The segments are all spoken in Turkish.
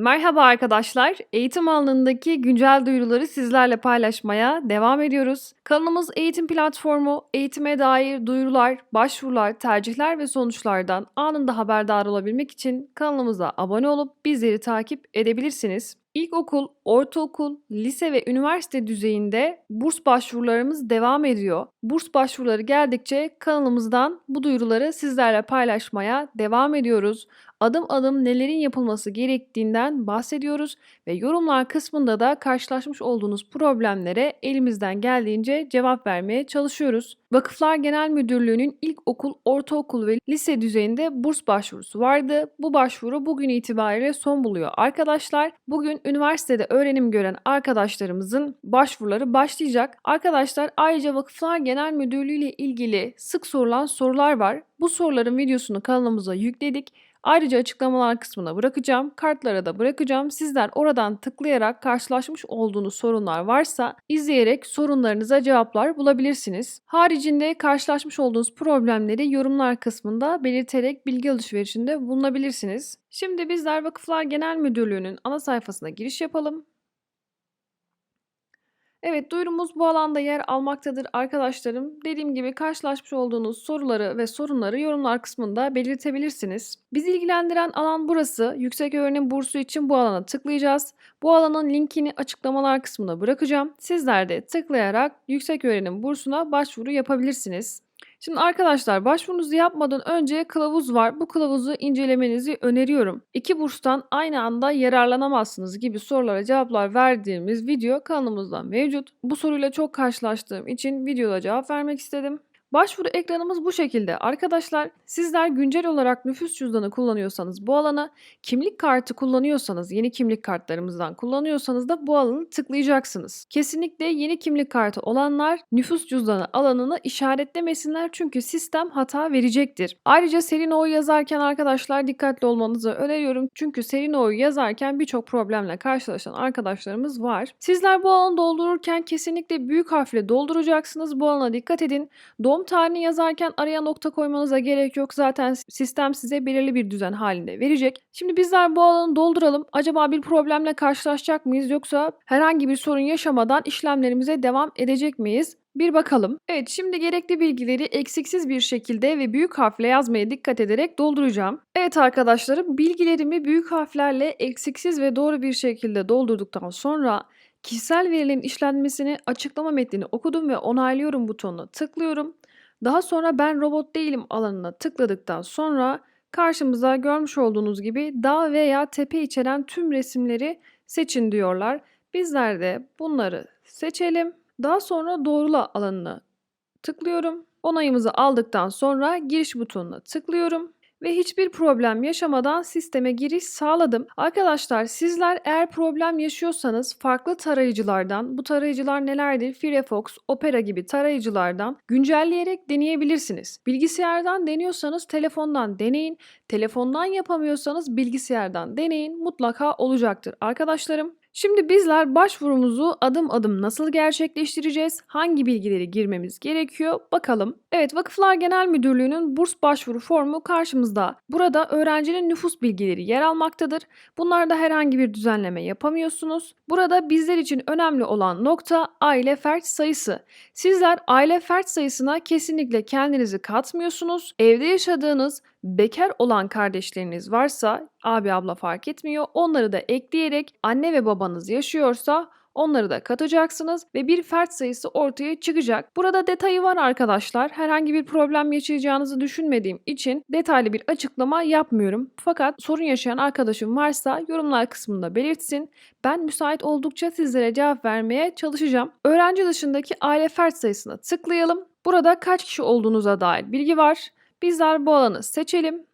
Merhaba arkadaşlar. Eğitim alanındaki güncel duyuruları sizlerle paylaşmaya devam ediyoruz. Kanalımız eğitim platformu, eğitime dair duyurular, başvurular, tercihler ve sonuçlardan anında haberdar olabilmek için kanalımıza abone olup bizleri takip edebilirsiniz. İlkokul, ortaokul, lise ve üniversite düzeyinde burs başvurularımız devam ediyor. Burs başvuruları geldikçe kanalımızdan bu duyuruları sizlerle paylaşmaya devam ediyoruz adım adım nelerin yapılması gerektiğinden bahsediyoruz ve yorumlar kısmında da karşılaşmış olduğunuz problemlere elimizden geldiğince cevap vermeye çalışıyoruz. Vakıflar Genel Müdürlüğü'nün ilkokul, ortaokul ve lise düzeyinde burs başvurusu vardı. Bu başvuru bugün itibariyle son buluyor. Arkadaşlar bugün üniversitede öğrenim gören arkadaşlarımızın başvuruları başlayacak. Arkadaşlar ayrıca Vakıflar Genel Müdürlüğü ile ilgili sık sorulan sorular var. Bu soruların videosunu kanalımıza yükledik. Ayrıca açıklamalar kısmına bırakacağım. Kartlara da bırakacağım. Sizler oradan tıklayarak karşılaşmış olduğunuz sorunlar varsa izleyerek sorunlarınıza cevaplar bulabilirsiniz. Haricinde karşılaşmış olduğunuz problemleri yorumlar kısmında belirterek bilgi alışverişinde bulunabilirsiniz. Şimdi bizler Vakıflar Genel Müdürlüğü'nün ana sayfasına giriş yapalım. Evet, duyurumuz bu alanda yer almaktadır arkadaşlarım. Dediğim gibi karşılaşmış olduğunuz soruları ve sorunları yorumlar kısmında belirtebilirsiniz. Bizi ilgilendiren alan burası. Yüksek öğrenim bursu için bu alana tıklayacağız. Bu alanın linkini açıklamalar kısmına bırakacağım. Sizler de tıklayarak yüksek öğrenim bursuna başvuru yapabilirsiniz. Şimdi arkadaşlar başvurunuzu yapmadan önce kılavuz var. Bu kılavuzu incelemenizi öneriyorum. İki burstan aynı anda yararlanamazsınız gibi sorulara cevaplar verdiğimiz video kanalımızda mevcut. Bu soruyla çok karşılaştığım için videoda cevap vermek istedim. Başvuru ekranımız bu şekilde. Arkadaşlar sizler güncel olarak nüfus cüzdanı kullanıyorsanız bu alana, kimlik kartı kullanıyorsanız yeni kimlik kartlarımızdan kullanıyorsanız da bu alanı tıklayacaksınız. Kesinlikle yeni kimlik kartı olanlar nüfus cüzdanı alanını işaretlemesinler çünkü sistem hata verecektir. Ayrıca seri oy yazarken arkadaşlar dikkatli olmanızı öneriyorum. Çünkü seri oy yazarken birçok problemle karşılaşan arkadaşlarımız var. Sizler bu alanı doldururken kesinlikle büyük harfle dolduracaksınız. Bu alana dikkat edin. Doğum Doğum tarihini yazarken araya nokta koymanıza gerek yok. Zaten sistem size belirli bir düzen halinde verecek. Şimdi bizler bu alanı dolduralım. Acaba bir problemle karşılaşacak mıyız yoksa herhangi bir sorun yaşamadan işlemlerimize devam edecek miyiz? Bir bakalım. Evet şimdi gerekli bilgileri eksiksiz bir şekilde ve büyük harfle yazmaya dikkat ederek dolduracağım. Evet arkadaşlarım bilgilerimi büyük harflerle eksiksiz ve doğru bir şekilde doldurduktan sonra kişisel verilerin işlenmesini açıklama metnini okudum ve onaylıyorum butonuna tıklıyorum. Daha sonra ben robot değilim alanına tıkladıktan sonra karşımıza görmüş olduğunuz gibi dağ veya tepe içeren tüm resimleri seçin diyorlar. Bizler de bunları seçelim. Daha sonra doğrula alanına tıklıyorum. Onayımızı aldıktan sonra giriş butonuna tıklıyorum ve hiçbir problem yaşamadan sisteme giriş sağladım. Arkadaşlar sizler eğer problem yaşıyorsanız farklı tarayıcılardan, bu tarayıcılar nelerdir? Firefox, Opera gibi tarayıcılardan güncelleyerek deneyebilirsiniz. Bilgisayardan deniyorsanız telefondan deneyin. Telefondan yapamıyorsanız bilgisayardan deneyin. Mutlaka olacaktır arkadaşlarım. Şimdi bizler başvurumuzu adım adım nasıl gerçekleştireceğiz? Hangi bilgileri girmemiz gerekiyor? Bakalım. Evet, Vakıflar Genel Müdürlüğü'nün burs başvuru formu karşımızda. Burada öğrencinin nüfus bilgileri yer almaktadır. Bunlarda herhangi bir düzenleme yapamıyorsunuz. Burada bizler için önemli olan nokta aile fert sayısı. Sizler aile fert sayısına kesinlikle kendinizi katmıyorsunuz. Evde yaşadığınız bekar olan kardeşleriniz varsa abi abla fark etmiyor. Onları da ekleyerek anne ve babanız yaşıyorsa Onları da katacaksınız ve bir fert sayısı ortaya çıkacak. Burada detayı var arkadaşlar. Herhangi bir problem yaşayacağınızı düşünmediğim için detaylı bir açıklama yapmıyorum. Fakat sorun yaşayan arkadaşım varsa yorumlar kısmında belirtsin. Ben müsait oldukça sizlere cevap vermeye çalışacağım. Öğrenci dışındaki aile fert sayısına tıklayalım. Burada kaç kişi olduğunuza dair bilgi var. Bizler bu alanı seçelim.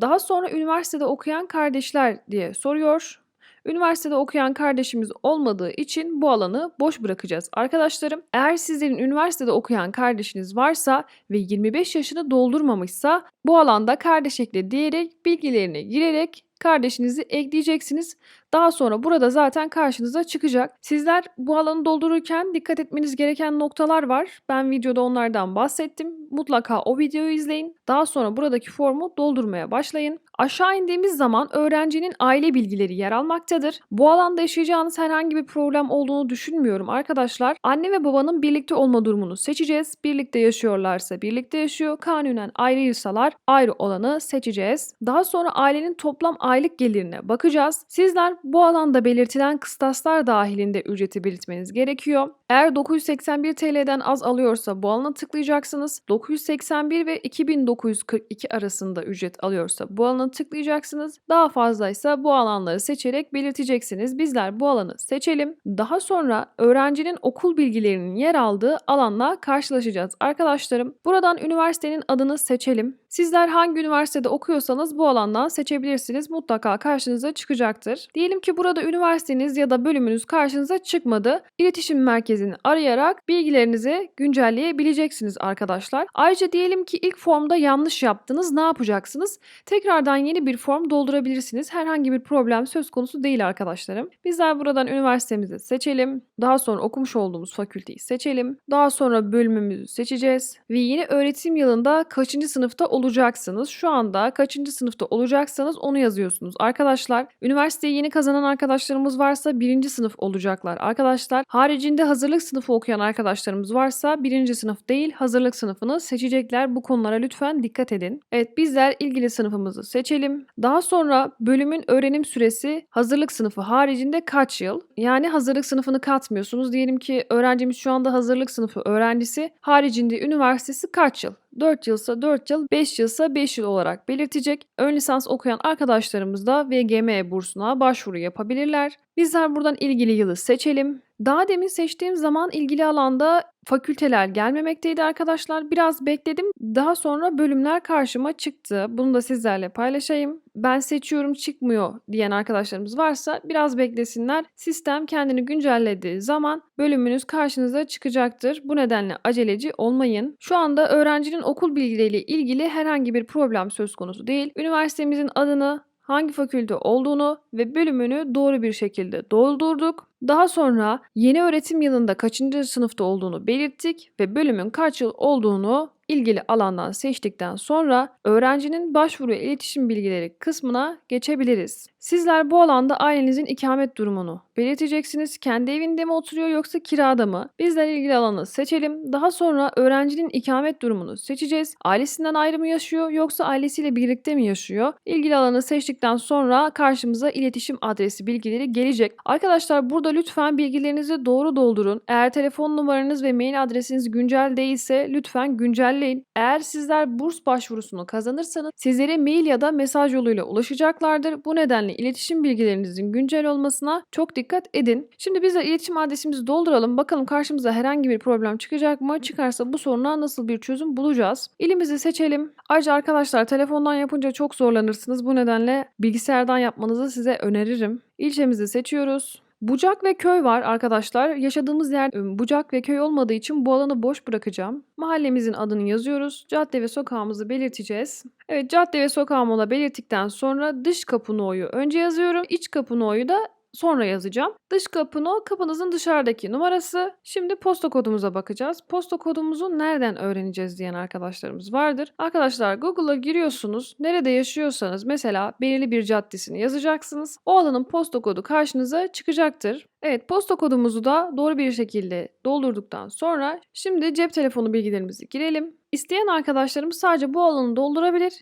Daha sonra üniversitede okuyan kardeşler diye soruyor. Üniversitede okuyan kardeşimiz olmadığı için bu alanı boş bırakacağız arkadaşlarım. Eğer sizlerin üniversitede okuyan kardeşiniz varsa ve 25 yaşını doldurmamışsa bu alanda kardeş ekle diyerek bilgilerini girerek kardeşinizi ekleyeceksiniz. Daha sonra burada zaten karşınıza çıkacak. Sizler bu alanı doldururken dikkat etmeniz gereken noktalar var. Ben videoda onlardan bahsettim. Mutlaka o videoyu izleyin. Daha sonra buradaki formu doldurmaya başlayın. Aşağı indiğimiz zaman öğrencinin aile bilgileri yer almaktadır. Bu alanda yaşayacağınız herhangi bir problem olduğunu düşünmüyorum arkadaşlar. Anne ve babanın birlikte olma durumunu seçeceğiz. Birlikte yaşıyorlarsa birlikte yaşıyor. Kanunen ayrıysalar ayrı olanı seçeceğiz. Daha sonra ailenin toplam aylık gelirine bakacağız. Sizler bu alanda belirtilen kıstaslar dahilinde ücreti belirtmeniz gerekiyor. Eğer 981 TL'den az alıyorsa bu alana tıklayacaksınız. 981 ve 2942 arasında ücret alıyorsa bu alana tıklayacaksınız. Daha fazlaysa bu alanları seçerek belirteceksiniz. Bizler bu alanı seçelim. Daha sonra öğrencinin okul bilgilerinin yer aldığı alanla karşılaşacağız arkadaşlarım. Buradan üniversitenin adını seçelim. Sizler hangi üniversitede okuyorsanız bu alandan seçebilirsiniz. Mutlaka karşınıza çıkacaktır. Diyelim ki burada üniversiteniz ya da bölümünüz karşınıza çıkmadı. İletişim merkezini arayarak bilgilerinizi güncelleyebileceksiniz arkadaşlar. Ayrıca diyelim ki ilk formda yanlış yaptınız. Ne yapacaksınız? Tekrardan yeni bir form doldurabilirsiniz. Herhangi bir problem söz konusu değil arkadaşlarım. Bizler buradan üniversitemizi seçelim. Daha sonra okumuş olduğumuz fakülteyi seçelim. Daha sonra bölümümüzü seçeceğiz. Ve yeni öğretim yılında kaçıncı sınıfta olacaksınız? Şu anda kaçıncı sınıfta olacaksanız onu yazıyorsunuz. Arkadaşlar üniversiteyi yeni kazanan arkadaşlarımız varsa birinci sınıf olacaklar. Arkadaşlar haricinde hazırlık sınıfı okuyan arkadaşlarımız varsa birinci sınıf değil hazırlık sınıfını seçecekler. Bu konulara lütfen dikkat edin. Evet bizler ilgili sınıfımızı seçelim. Daha sonra bölümün öğrenim süresi hazırlık sınıfı haricinde kaç yıl? Yani hazırlık sınıfını katmıyorsunuz. Diyelim ki öğrencimiz şu anda hazırlık sınıfı öğrencisi. Haricinde üniversitesi kaç yıl? 4 yılsa 4 yıl, 5 yılsa 5 yıl olarak belirtecek. Ön lisans okuyan arkadaşlarımız da VGM bursuna başvuru yapabilirler. Bizler buradan ilgili yılı seçelim. Daha demin seçtiğim zaman ilgili alanda fakülteler gelmemekteydi arkadaşlar. Biraz bekledim. Daha sonra bölümler karşıma çıktı. Bunu da sizlerle paylaşayım. Ben seçiyorum çıkmıyor diyen arkadaşlarımız varsa biraz beklesinler. Sistem kendini güncellediği zaman bölümünüz karşınıza çıkacaktır. Bu nedenle aceleci olmayın. Şu anda öğrencinin okul bilgileriyle ilgili herhangi bir problem söz konusu değil. Üniversitemizin adını, hangi fakülte olduğunu ve bölümünü doğru bir şekilde doldurduk. Daha sonra yeni öğretim yılında kaçıncı sınıfta olduğunu belirttik ve bölümün kaç yıl olduğunu ilgili alandan seçtikten sonra öğrencinin başvuru iletişim bilgileri kısmına geçebiliriz. Sizler bu alanda ailenizin ikamet durumunu belirteceksiniz. Kendi evinde mi oturuyor yoksa kirada mı? Bizler ilgili alanı seçelim. Daha sonra öğrencinin ikamet durumunu seçeceğiz. Ailesinden ayrı mı yaşıyor yoksa ailesiyle birlikte mi yaşıyor? İlgili alanı seçtikten sonra karşımıza iletişim adresi bilgileri gelecek. Arkadaşlar burada lütfen bilgilerinizi doğru doldurun. Eğer telefon numaranız ve mail adresiniz güncel değilse lütfen güncelleyin. Eğer sizler burs başvurusunu kazanırsanız sizlere mail ya da mesaj yoluyla ulaşacaklardır. Bu nedenle iletişim bilgilerinizin güncel olmasına çok dikkat edin. Şimdi biz de iletişim adresimizi dolduralım. Bakalım karşımıza herhangi bir problem çıkacak mı? Çıkarsa bu soruna nasıl bir çözüm bulacağız? İlimizi seçelim. Ayrıca arkadaşlar telefondan yapınca çok zorlanırsınız. Bu nedenle bilgisayardan yapmanızı size öneririm. İlçemizi seçiyoruz. Bucak ve köy var arkadaşlar. Yaşadığımız yer ıı, bucak ve köy olmadığı için bu alanı boş bırakacağım. Mahallemizin adını yazıyoruz. Cadde ve sokağımızı belirteceğiz. Evet cadde ve sokağımı da belirttikten sonra dış kapı no'yu önce yazıyorum. İç kapı no'yu da sonra yazacağım. Dış kapı no kapınızın dışarıdaki numarası. Şimdi posta kodumuza bakacağız. Posta kodumuzu nereden öğreneceğiz diyen arkadaşlarımız vardır. Arkadaşlar Google'a giriyorsunuz. Nerede yaşıyorsanız mesela belirli bir caddesini yazacaksınız. O alanın posta kodu karşınıza çıkacaktır. Evet posta kodumuzu da doğru bir şekilde doldurduktan sonra şimdi cep telefonu bilgilerimizi girelim. İsteyen arkadaşlarımız sadece bu alanı doldurabilir.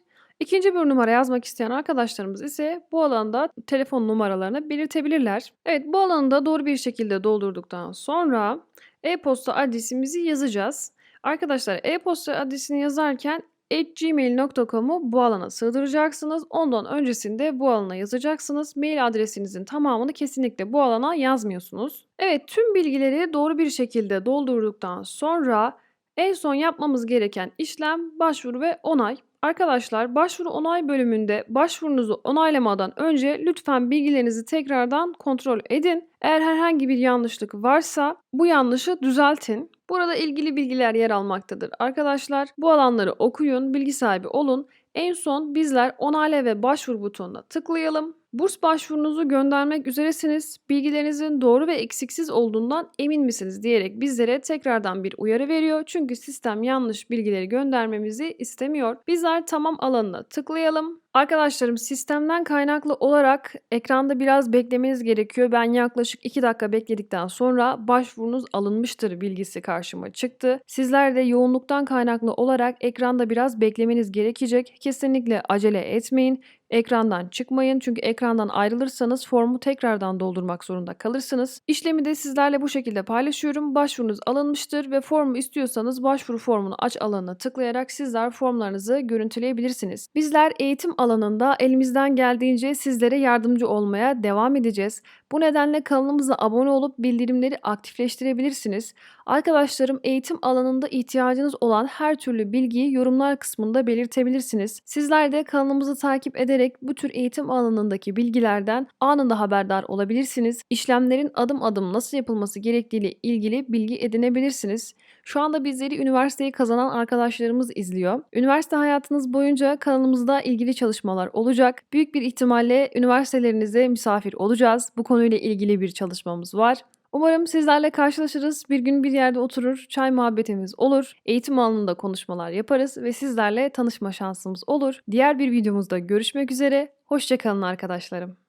İkinci bir numara yazmak isteyen arkadaşlarımız ise bu alanda telefon numaralarını belirtebilirler. Evet bu alanı da doğru bir şekilde doldurduktan sonra e-posta adresimizi yazacağız. Arkadaşlar e-posta adresini yazarken gmail.com'u bu alana sığdıracaksınız. Ondan öncesinde bu alana yazacaksınız. Mail adresinizin tamamını kesinlikle bu alana yazmıyorsunuz. Evet tüm bilgileri doğru bir şekilde doldurduktan sonra en son yapmamız gereken işlem başvuru ve onay. Arkadaşlar başvuru onay bölümünde başvurunuzu onaylamadan önce lütfen bilgilerinizi tekrardan kontrol edin. Eğer herhangi bir yanlışlık varsa bu yanlışı düzeltin. Burada ilgili bilgiler yer almaktadır. Arkadaşlar bu alanları okuyun, bilgi sahibi olun. En son bizler onayla ve başvur butonuna tıklayalım. Burs başvurunuzu göndermek üzeresiniz. Bilgilerinizin doğru ve eksiksiz olduğundan emin misiniz diyerek bizlere tekrardan bir uyarı veriyor. Çünkü sistem yanlış bilgileri göndermemizi istemiyor. Bizler tamam alanına tıklayalım. Arkadaşlarım sistemden kaynaklı olarak ekranda biraz beklemeniz gerekiyor. Ben yaklaşık 2 dakika bekledikten sonra başvurunuz alınmıştır bilgisi karşıma çıktı. Sizler de yoğunluktan kaynaklı olarak ekranda biraz beklemeniz gerekecek. Kesinlikle acele etmeyin. Ekrandan çıkmayın çünkü ekrandan ayrılırsanız formu tekrardan doldurmak zorunda kalırsınız. İşlemi de sizlerle bu şekilde paylaşıyorum. Başvurunuz alınmıştır ve formu istiyorsanız başvuru formunu aç alanına tıklayarak sizler formlarınızı görüntüleyebilirsiniz. Bizler eğitim alanında elimizden geldiğince sizlere yardımcı olmaya devam edeceğiz. Bu nedenle kanalımıza abone olup bildirimleri aktifleştirebilirsiniz. Arkadaşlarım eğitim alanında ihtiyacınız olan her türlü bilgiyi yorumlar kısmında belirtebilirsiniz. Sizler de kanalımızı takip ederek bu tür eğitim alanındaki bilgilerden anında haberdar olabilirsiniz. İşlemlerin adım adım nasıl yapılması gerektiğiyle ilgili bilgi edinebilirsiniz. Şu anda bizleri üniversiteyi kazanan arkadaşlarımız izliyor. Üniversite hayatınız boyunca kanalımızda ilgili çalışmalar olacak. Büyük bir ihtimalle üniversitelerinize misafir olacağız. Bu konuyla ilgili bir çalışmamız var. Umarım sizlerle karşılaşırız. Bir gün bir yerde oturur, çay muhabbetimiz olur. Eğitim alanında konuşmalar yaparız ve sizlerle tanışma şansımız olur. Diğer bir videomuzda görüşmek üzere. Hoşçakalın arkadaşlarım.